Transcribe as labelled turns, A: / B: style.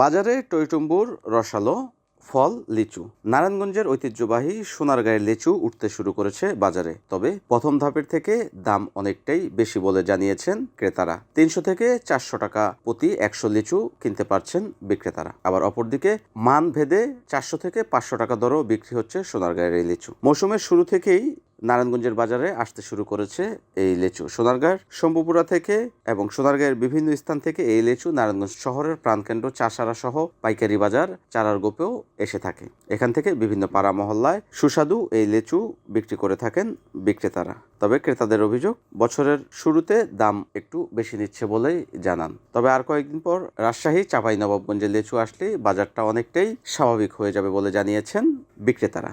A: বাজারে টইটুম্বুর, রসালো, ফল, লিচু। নারায়ণগঞ্জের ঐতিহ্যবাহী সোনার সোনারগাঁয়ের লিচু উঠতে শুরু করেছে বাজারে। তবে প্রথম ধাপের থেকে দাম অনেকটাই বেশি বলে জানিয়েছেন ক্রেতারা। তিনশো থেকে চারশো টাকা প্রতি একশো লিচু কিনতে পারছেন বিক্রেতারা। আবার অপরদিকে মান ভেদে চারশো থেকে পাঁচশো টাকা দরও বিক্রি হচ্ছে সোনারগাঁয়ের এই লিচু। মৌসুমের শুরু থেকেই নারায়ণগঞ্জের বাজারে আসতে শুরু করেছে এই লেচু। সোনারগাঁর শম্ভুপুরা থেকে এবং সোনারগাঁয়ের বিভিন্ন স্থান থেকে এই লেচু নারায়ণগঞ্জ শহরের প্রাণকেন্দ্র চাষারা সহ পাইকারি বাজার, চারার গোপেও এসে থাকে। এখান থেকে বিভিন্ন পাড়া মহল্লায় সুস্বাদু এই লেচু বিক্রি করে থাকেন বিক্রেতারা। তবে ক্রেতাদের অভিযোগ, বছরের শুরুতে দাম একটু বেশি নিচ্ছে বলেই জানান। তবে আর কয়েকদিন পর রাজশাহী চাঁপাইনবাবগঞ্জে লেচু আসলে বাজারটা অনেকটাই স্বাভাবিক হয়ে যাবে বলে জানিয়েছেন বিক্রেতারা।